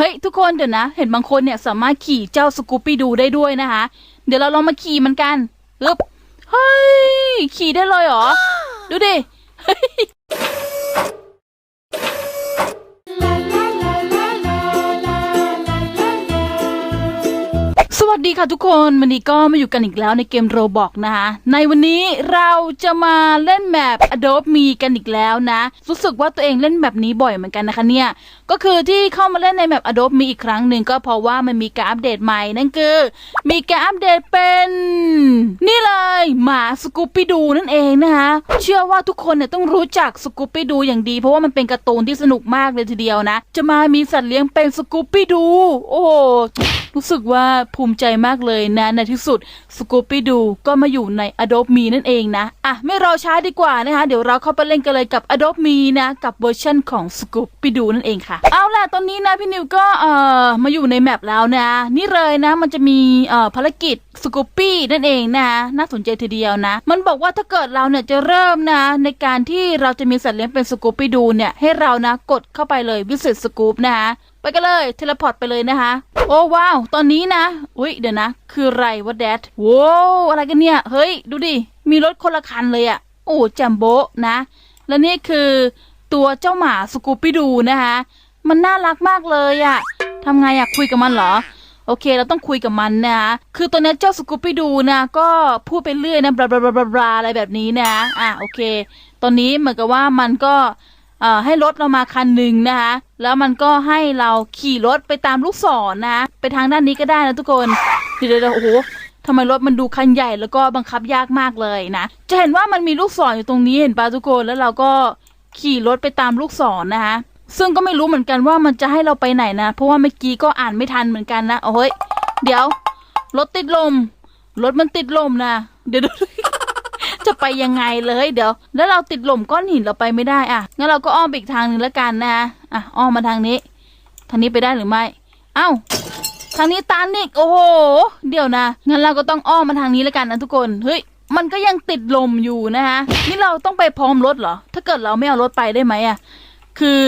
เฮ้ยทุกคนเดี๋ยวนะ เห็นบางคนเนี่ยสามารถขี่เจ้าสกูปปี้ดูได้ด้วยนะคะ เดี๋ยวเราลองมาขี่มันกันอึบเฮ้ย ขี่ได้เลยเหรอ ดูดิสวัสดีค่ะทุกคนวันนี้ก็มาอยู่กันอีกแล้วในเกมโรบอกนะคะ ในวันนี้เราจะมาเล่นแมป Adobe Me กันอีกแล้วนะ รู้สึกว่าตัวเองเล่นแบบนี้บ่อยเหมือนกันนะคะเนี่ย ก็คือที่เข้ามาเล่นในแมป Adobe Me อีกครั้งหนึ่งก็เพราะว่ามันมีการอัปเดตใหม่นั่นคือ มีการอัปเดตเป็น นี่เลยหมาสกูปปี้ดูนั่นเองนะคะเชื่อว่าทุกคนเนี่ยต้องรู้จักสกูปปี้ดูอย่างดี เพราะว่ามันเป็นการ์ตูนที่สนุกมากเลยทีเดียวนะ จะมามีสัตว์เลี้ยงเป็นสกูปปี้ดู โอ้รู้สึกว่าภูมิใจมากเลยนะในที่สุดสกูปปี้ดูก็มาอยู่ใน Adobe Me นั่นเองนะอะไม่รอช้าดีกว่านะคะเดี๋ยวเราเข้าไปเล่นกันเลยกับ Adobe Me นะกับเวอร์ชันของสกูปปี้ดูนั่นเองค่ะเอาล่ะตอนนี้นะพี่นิวก็เอ่อมาอยู่ในแมปแล้วนะ นี่เลยนะมันจะมีเอ่อภารกิจสกูปปี้นั่นเองนะน่าสนใจทีเดียวนะ มันบอกว่าถ้าเกิดเราเนี่ยจะเริ่มนะ ในการที่เราจะมีสัตว์เลี้ยงเป็นสกูปปี้ดูเนี่ยให้เรานะกดเข้าไปเลยวิสิตสกูปนะคะไปกันเลยเทเลพอร์ตไปเลยนะคะ โอ้ว้าว ตอนนี้นะอุ้ยเดี๋ยวนะ คืออะไรวะแดดโว้วอะไรกันเนี่ย เฮ้ย ดูดิ มีรถคนละคันเลยอะโอ้แจมโบะนะ และนี่คือตัวเจ้าหมาสกูปปี้ดูนะคะ มันน่ารักมากเลยอะทำไงอะคุยกับมันเหรอ โอเค เราต้องคุยกับมันนะคะคือตัวนี้เจ้าสกูปปี้ดูนะ ก็พูดไปเรื่อยนะบลาบลาบลาบลาบาอะไรแบบนี้นะ อะโอเค ตอนนี้เหมือนกับว่ามันก็เอ่อให้รถเรามาคันหนึ่งนะคะ แล้วมันก็ให้เราขี่รถไปตามลูกศรนะไปทางด้านนี้ก็ได้นะทุกคนเดี๋ยวเดี๋ยวโอ้โหทำไมรถมันดูคันใหญ่แล้วก็บังคับยากมากเลยนะ จะเห็นว่ามันมีลูกศรอยู่ตรงนี้เห็นปะทุกคน แล้วเราก็ขี่รถไปตามลูกศรนะคะ ซึ่งก็ไม่รู้เหมือนกันว่ามันจะให้เราไปไหนนะ เพราะว่าเมื่อกี้ก็อ่านไม่ทันเหมือนกันนะโอ้ย เดี๋ยว รถติดลม รถมันติดลมนะเดี๋ยวจะไปยังไงเลยเดี๋ยว แล้วเราติดลมก้อนหินเราไปไม่ได้อะงั้นเราก็อ้อมอีกทางหนึ่งแล้วกันนะอะอ้อมมาทางนี้ ทางนี้ไปได้หรือไม่ เอ้าทางนี้ตันอีกโอ้โห เดี๋ยวนะ งั้นเราก็ต้องอ้อมมาทางนี้แล้วกันนะทุกคน เฮ้ย มันก็ยังติดลมอยู่นะฮะนี่เราต้องไปพร้อมรถเหรอ ถ้าเกิดเราไม่เอารถไปได้ไหมอะคือ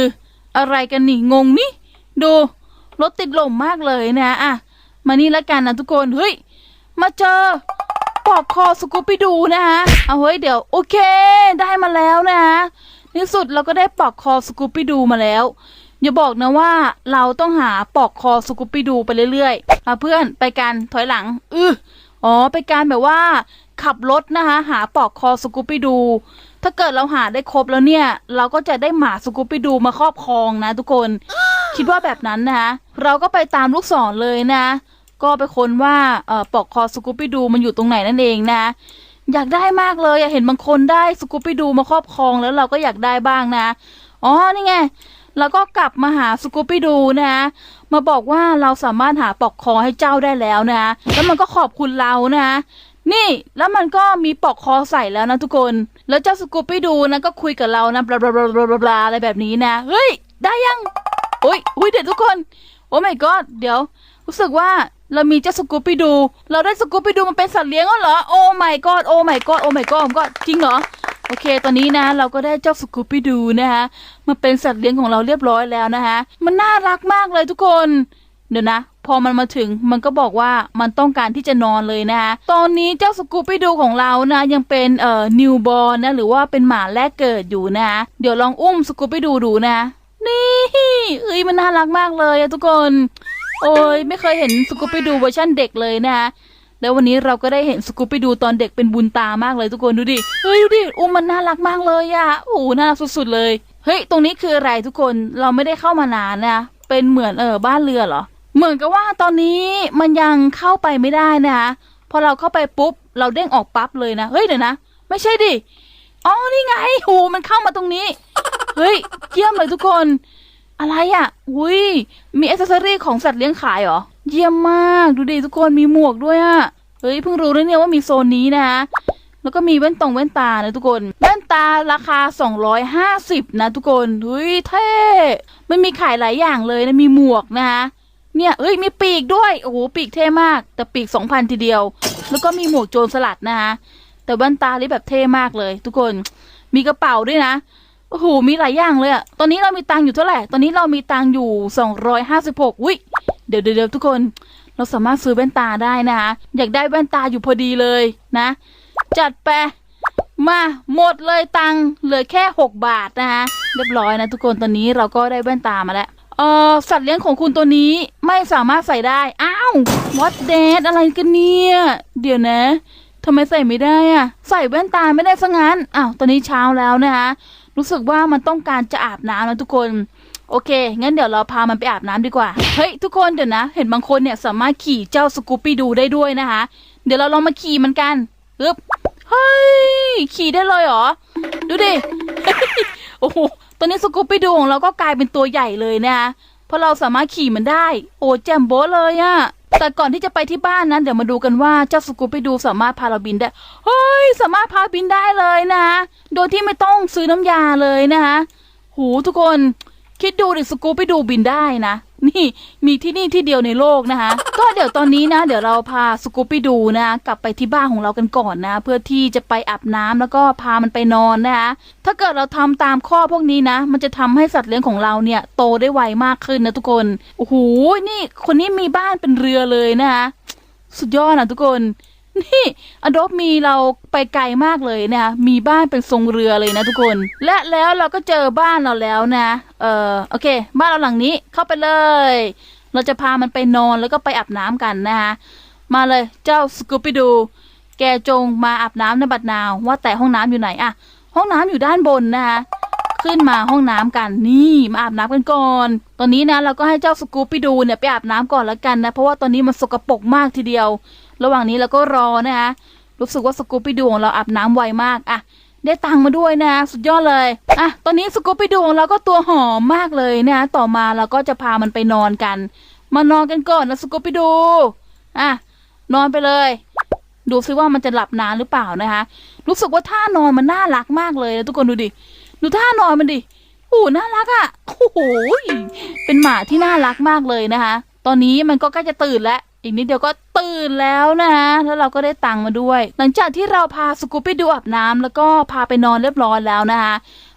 อะไรกันนี่งงนี่ดูรถติดลมมากเลยนะอะมานี่ล้วกันนะทุกคนเฮ้ยมาเจอปลอกคอสกูปปี้ดูนะฮะเอาเฮ้ยเดี๋ยวโอเค ได้มาแล้วนะฮะในสุดเราก็ได้ปลอกคอสกูปปี้ดูมาแล้ว อย่าบอกนะว่าเราต้องหาปลอกคอสกูปปี้ดูไปเรื่อยๆเอาเพื่อนไปกันถอยหลังอืออ๋อไปการแบบว่า ขับรถนะคะหาปลอกคอสกูปปี้ดู ถ้าเกิดเราหาได้ครบแล้วเนี่ย เราก็จะได้หมาสกูปปี้ดูมาครอบครองนะทุกคน คิดว่าแบบนั้นนะคะเราก็ไปตามลูกศรเลยนะ ก็ไปค้นว่าเอ่อปลอกคอสกูปปี้ดูมันอยู่ตรงไหนนั่นเองนะอยากได้มากเลยอยากเห็นบางคนได้สกูปปี้ดูมาครอบครองแล้วเราก็อยากได้บ้างนะอ๋อนี่ไงแล้วก็กลับมาหาสกูปปี้ดูนะมาบอกว่าเราสามารถหาปลอกคอให้เจ้าได้แล้วนะแล้วมันก็ขอบคุณเรานะนี่แล้วมันก็มีปลอกคอใส่แล้วนะทุกคน แล้วเจ้าสกูปปี้ดูนะก็คุยกับเรานะบลาบลาบลาบลาบลาอะไรแบบนี้นะ เฮ้ย ได้ยังโอ้ยอุ้ยเดี๋ยวทุกคน โอ้ my god เดี๋ยว รู้สึกว่าเรามีเจ้าสกูปปี้ดู เราได้สกูปปี้ดูมันเป็นสัตว์เลี้ยงแล้วเหรอ โอ้ my god โอ้ my god โอ้ my god ก็จริงเหรอโอเค ตอนนี้นะ เราก็ได้เจ้าสกูปปี้ดูนะคะมาเป็นสัตว์เลี้ยงของเราเรียบร้อยแล้วนะคะมันน่ารักมากเลยทุกคน เดี๋ยวนะ พอมันมาถึงมันก็บอกว่ามันต้องการที่จะนอนเลยนะคะตอนนี้เจ้าสกูปปี้ดูของเรานะยังเป็นเอ่อนิวบอร์นะหรือว่าเป็นหมาแรกเกิดอยู่นะคะเดี๋ยวลองอุ้มสกูปปี้ดูดูนะนี่เอ้ยมันน่ารักมากเลยทุกคน โอ้ยไม่เคยเห็นสกูปปี้ดูเวอร์ชันเด็กเลยนะคะแล้ววันนี้เราก็ได้เห็นสกูปปี้ดูตอนเด็กเป็นบุญตามากเลยทุกคนดูดิเฮ้ยดูดิอุ้มมันน่ารักมากเลยอะโอ้น่ารักสุดๆเลยเฮ้ยตรงนี้คืออะไรทุกคนเราไม่ได้เข้ามานานนะเป็นเหมือนเออบ้านเรือเหรอ เหมือนกับว่าตอนนี้มันยังเข้าไปไม่ได้นะคะพอเราเข้าไปปุ๊บ เราเด้งออกปั๊บเลยนะ เฮ้ยเดี๋ยวนะ ไม่ใช่ดิ อ๋อ นี่ไงโหมันเข้ามาตรงนี้ เฮ้ย เยี่ยมเลยทุกคน อะไรอะ อุ้ย มีอ c เซสซอรี่ของสัตว์เลี้ยงขายเหรอ เยี่ยมมาก ดูดิทุกคน มีหมวกด้วยอะ เฮ้ย เพิ่งรู้เลยเนี่ยว่ามีโซนนี้นะ แล้วก็มีแว่นตรงแว่นตานะทุกคน แว่นตาราคา 250 นะทุกคน เฮ้ย เท่ มันมีขายหลายอย่างเลยนะ มีหมวกนะคะ เนี่ยเอ้ยมีปีกด้วยโอ้โหปีกเท่มาก แต่ปีก2,000ทีเดียว แล้วก็มีหมวกโจรสลัดนะคะแต่แว่นตานี่แบบเท่มากเลย ทุกคนมีกระเป๋าด้วยนะโอ้โหมีหลายอย่างเลยอะตอนนี้เรามีตังค์อยู่เท่าไหร่ตอนนี้เรามีตังค์อยู่สองร้อยห้าสิบหกอุ้ยเดี๋ยวเดี๋ยวทุกคนเราสามารถซื้อแว่นตาได้นะคะอยากได้แว่นตาอยู่พอดีเลยนะ จัดไปมาหมดเลยตังเหลือแค่หกบาทนะคะเรียบร้อยนะทุกคนตอนนี้เราก็ได้แว่นตามาแล้ว เออสัตว์เลี้ยงของคุณตัวนี้ไม่สามารถใส่ได้ อ้าววัดเดทอะไรกันเนี่ย เดี๋ยวนะทำไมใส่ไม่ได้อะใส่แว่นตาไม่ได้ซะงั้นอ้าวตอนนี้เช้าแล้วนะคะรู้สึกว่ามันต้องการจะอาบน้ำแล้วทุกคนโอเค งั้นเดี๋ยวเราพามันไปอาบน้ำดีกว่า เฮ้ย ทุกคนเดี๋ยวนะ เห็นบางคนเนี่ยสามารถขี่เจ้าสกูปปี้ดูได้ด้วยนะคะ เดี๋ยวเราลองมาขี่มันกันปึ๊บเฮ้ย ขี่ได้เลยเหรอ ดูดิ โอ้โห ตอนนี้สกูปปี้ดูของเราก็กลายเป็นตัวใหญ่เลยนะคะเพราะเราสามารถขี่มันได้ โอ้แจ่มโบ้เลยอะแต่ก่อนที่จะไปที่บ้านนั้นเดี๋ยวมาดูกันว่าเจ้าสกูปปี้ดูสามารถพาเราบินได้เฮ้ยสามารถพาบินได้เลยนะ โดยที่ไม่ต้องซื้อน้ำยาเลยนะคะหูทุกคนคิดดูดิสกูปไปดูบินได้นะ นี่มีที่นี่ที่เดียวในโลกนะคะ ก็เดี๋ยวตอนนี้นะ เดี๋ยวเราพาสกูปไปดูนะ กลับไปที่บ้านของเรากันก่อนนะ เพื่อที่จะไปอาบน้ำแล้วก็พามันไปนอนนะคะ ถ้าเกิดเราทำตามข้อพวกนี้นะ มันจะทำให้สัตว์เลี้ยงของเราเนี่ยโตได้ไวมากขึ้นนะทุกคน โอ้โห นี่คนนี้มีบ้านเป็นเรือเลยนะคะ สุดยอดนะทุกคน นี่อดอบมีเราไปไกลมากเลยนะ มีบ้านเป็นทรงเรือเลยนะทุกคน และแล้วเราก็เจอบ้านเราแล้วนะ เออโอเค บ้านเราหลังนี้เข้าไปเลย เราจะพามันไปนอนแล้วก็ไปอาบน้ำกันนะคะมาเลยเจ้าสกูปปี้ดู แกจงมาอาบน้ำในบัดนาว ว่าแต่ห้องน้ำอยู่ไหนอะห้องน้ำอยู่ด้านบนนะคะขึ้นมาห้องน้ำกันนี่มาอาบน้ำกันก่อน ตอนนี้นะเราก็ให้เจ้าสกูปปี้ดูเนี่ยไปอาบน้ำก่อนแล้วกันนะ เพราะว่าตอนนี้มันสกปรกมากทีเดียว ระหว่างนี้เราก็รอนะคะรู้สึกว่าสกูปปี้ดูของเราอาบน้ำไวมากอะได้ตังมาด้วยนะ สุดยอดเลยอะตอนนี้สกูปปี้ดูของเราก็ตัวหอมมากเลยนะคะต่อมาเราก็จะพามันไปนอนกัน มานอนกันก่อนนะสกูปปี้ดูอะนอนไปเลย ดูซิว่ามันจะหลับนานหรือเปล่านะคะ รู้สึกว่าท่านอนมันน่ารักมากเลยนะทุกคนดูดิดูท่านอนมันดิโอ้น่ารักอะ่ะโอ้โหเป็นหมาที่น่ารักมากเลยนะคะ ตอนนี้มันก็ใกล้จะตื่นแล้ว อีกนิดเดียวก็ตื่นแล้วนะคะแล้วเราก็ได้ตังค์มาด้วย หลังจากที่เราพาสกูปปี้ดูอาบน้ำแล้วก็พาไปนอนเรียบร้อยแล้วนะคะ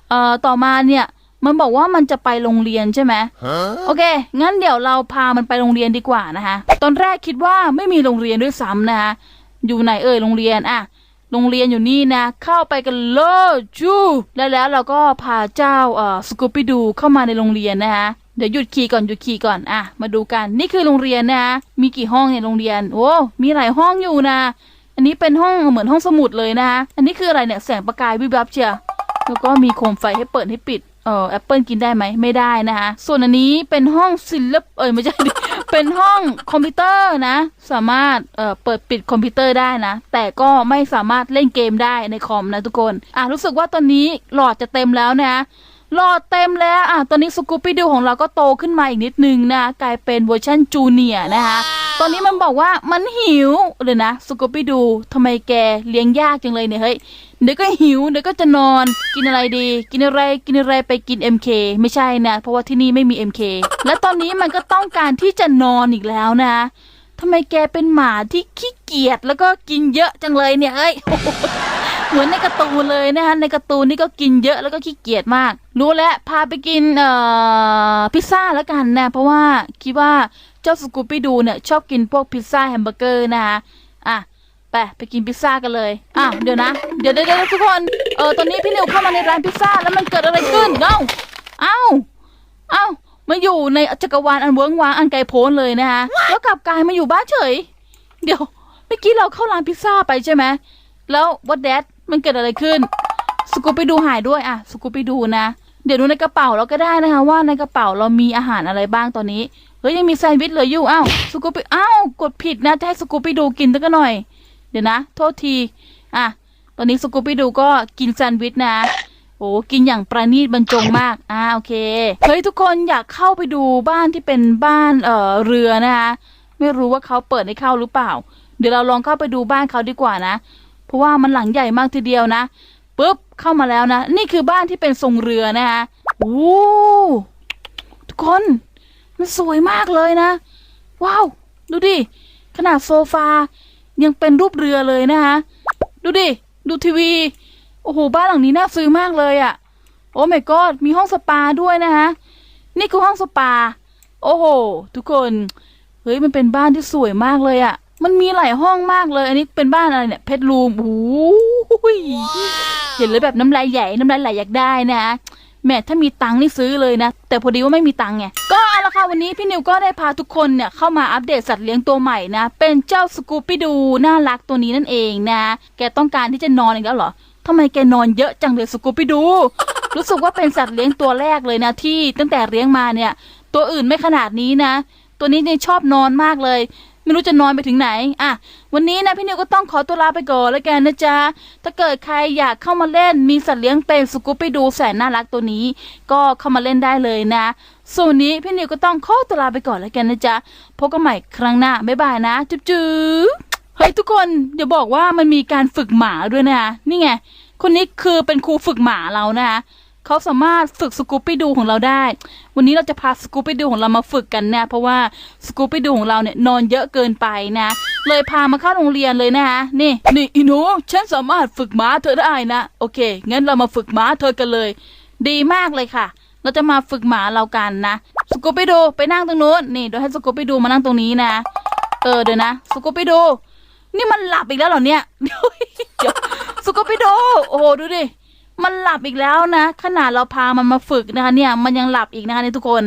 เอ่อต่อมาเนี่ยมันบอกว่ามันจะไปโรงเรียนใช่ไหมโอเค งั้นเดี๋ยวเราพามันไปโรงเรียนดีกว่านะคะ ตอนแรกคิดว่าไม่มีโรงเรียนด้วยซ้ำนะคะ อยู่ไหนเอ่ยโรงเรียนอะโรงเรียนอยู่นี่นะ เข้าไปกันเลยจูแล้วแล้วเราก็พาเจ้าเอ่อสกูปปี้ดูเข้ามาในโรงเรียนนะคะ เดี๋ยวหยุดขี่ก่อนหยุดขี่ก่อนอะมาดูกันนี่คือโรงเรียนนะมีกี่ห้องในยโรงเรียนโอ้มีหลายห้องอยู่นะอันนี้เป็นห้องเหมือนห้องสมุดเลยนะคะอันนี้คืออะไรเนี่ยแสงประกายวิบวับเชียวแล้วก็มีโคมไฟให้เปิดให้ปิดเออแอปเปิลกินได้ไหมไม่ได้นะคะส่วนอันนี้เป็นห้องศิลปเอยไม่ใช่เป็นห้องคอมพิวเตอร์นะ สามารถเอ่อเปิดปิดคอมพิวเตอร์ได้นะ แต่ก็ไม่สามารถเล่นเกมได้ในคอมนะทุกคน อะรู้สึกว่าตอนนี้หลอดจะเต็มแล้วนะ หลอดเต็มแล้วอะตอนนี้สกูปปี้ดูของเราก็โตขึ้นมาอีกนิดนึงนะ กลายเป็นเวอร์ชันจูเนียร์นะคะตอนนี้มันบอกว่ามันหิวเลยนะสกูปปี้ดูทำไมแกเลี้ยงยากจังเลยเนี่ยเฮ้ยเดี๋ยวก็หิวเดี๋ยวก็จะนอนกินอะไรดี กินอะไรกินอะไรไปกิน MK ไม่ใช่นะเพราะว่าที่นี่ไม่มี MK และตอนนี้มันก็ต้องการที่จะนอนอีกแล้วนะทำไมแกเป็นหมาที่ขี้เกียจแล้วก็กินเยอะจังเลยเนี่ยเอ้ย เหมือนในการ์ตูนเลยนะคะในการ์ตูนนี่ก็กินเยอะแล้วก็ขี้เกียจมาก รู้แล้วพาไปกินเอ่อพิซซ่าแล้วกันนะเพราะว่าคิดว่าเจ้าสกูปี้ดูเนี่ยชอบกินพวกพิซซ่าแฮมเบอร์เกอร์นะคะอะไปไปกินพิซซ่ากันเลยอ้าวเดี๋ยวนะ เดี๋ยวเดี๋ยวเดี๋ยวทุกคนเออตอนนี้พี่นิวเข้ามาในร้านพิซซ่าแล้วมันเกิดอะไรขึ้นเอ้าเอ้าเอ้ามาอยู่ในจักรวาลอันเวิ้งว้างอันไกลโพ้นเลยนะคะแล้วกลับกลายมาอยู่บ้านเฉย เดี๋ยวเมื่อกี้เราเข้าร้านพิซซ่าไปใช่ไหมแล้ววัดแดด มันเกิดอะไรขึ้น สกูปไปดูหายด้วยอะ สกูปไปดูนะ เดี๋ยวดูในกระเป๋าเราก็ได้นะคะ ว่าในกระเป๋าเรามีอาหารอะไรบ้างตอนนี้ เฮ้ยยังมีแซนด์วิชเหลืออยู่ อ้าว สกูปไป อ้าว กดผิดนะจะให้สกูปไปดูกินตั้งก็หน่อย เดี๋ยวนะ โทษที อะ ตอนนี้สกูปปี้ดูก็กินแซนด์วิชนะโอ้กินอย่างประณีตบรรจงมาก อ่า โอเค เฮ้ยทุกคนอยากเข้าไปดูบ้านที่เป็นบ้านเอ่อเรือนะคะ ไม่รู้ว่าเขาเปิดให้เข้าหรือเปล่า เดี๋ยวเราลองเข้าไปดูบ้านเขาดีกว่านะ ราะว่ามันหลังใหญ่มากทีเดียวนะปุ๊บเข้ามาแล้วนะ นี่คือบ้านที่เป็นทรงเรือนะคะโอ้ทุกคนมันสวยมากเลยนะ ว้าว ดูดิ ขนาดโซฟา ยังเป็นรูปเรือเลยนะคะดูดิ ดูทีวี โอ้โห บ้านหลังนี้น่าซื้อมากเลยอะ่ะ โอ้ my god มีห้องสปาด้วยนะคะนี่คือห้องสปา โอ้โห ทุกคน เฮ้ย มันเป็นบ้านที่สวยมากเลยอะ่ะ มันมีหลายห้องมากเลย อันนี้เป็นบ้านอะไรเนี่ยเพชรรูมโอ้ยเห็นเลยแบบน้ำลายใหญ่น้ำลายไหลอยากได้นะแหม่ถ้ามีตังค์นี่ซื้อเลยนะ แต่พอดีว่าไม่มีตังค์ไงก็เอาละค่ะวันนี้พี่นิวก็ได้พาทุกคนเนี่ยเข้ามาอัปเดตสัตว์เลี้ยงตัวใหม่นะ เป็นเจ้าสกูปปี้ดูน่ารักตัวนี้นั่นเองนะ แกต้องการที่จะนอนอีกแล้วเหรอทำไมแกนอนเยอะจังเลยสกูปปี้ดู รู้สึกว่าเป็นสัตว์เลี้ยงตัวแรกเลยนะที่ตั้งแต่เลี้ยงมาเนี่ย ตัวอื่นไม่ขนาดนี้นะ ตัวนี้เนี่ยชอบนอนมากเลย ไม่รู้จะนอนไปถึงไหน อะ วันนี้นะพี่นิวก็ต้องขอตัวลาไปก่อนแล้วกันนะจ๊ะ ถ้าเกิดใครอยากเข้ามาเล่นมีสัตว์เลี้ยงเป็นสกูปปี้ดูแสนน่ารักตัวนี้ ก็เข้ามาเล่นได้เลยนะ ส่วนนนี้พี่นิวก็ต้องขอตัวลาไปก่อนแล้วกันนะจ๊ะ พบกันใหม่ครั้งหน้า บ๊ายบายนะ จุ๊บจุ๊บเฮ้ยทุกคนอย่าบอกว่ามันมีการฝึกหมาด้วยนะ นี่ไง คนนี้คือเป็นครูฝึกหมาเรานะคะ เขาสามารถฝึกสกูปปี้ดูของเราได้ วันนี้เราจะพาสกูปปี้ดูของเรามาฝึกกันนะ เพราะว่าสกูปปี้ดูของเราเนี่ยนอนเยอะเกินไปนะ เลยพามาเข้าโรงเรียนเลยนะคะนี่ นี่อีหนูฉันสามารถฝึกหมาเธอได้นะ โอเค งั้นเรามาฝึกหมาเธอกันเลย ดีมากเลยค่ะ เราจะมาฝึกหมาเรากันนะ สกูปปี้ดูไปนั่งตรงนู้น นี่เดี๋ยวให้สกูปปี้ดูมานั่งตรงนี้นะ เออเดี๋ยวนะ สกูปปี้ดู นี่มันหลับอีกแล้วเหรอเนี่ย เดี๋ยวเดี๋ยวสกูปปี้ดู โอ้โหดูดิ มันหลับอีกแล้วนะ ขนาดเราพามันมาฝึกนะคะเนี่ย มันยังหลับอีกนะคะเนี่ยทุกคน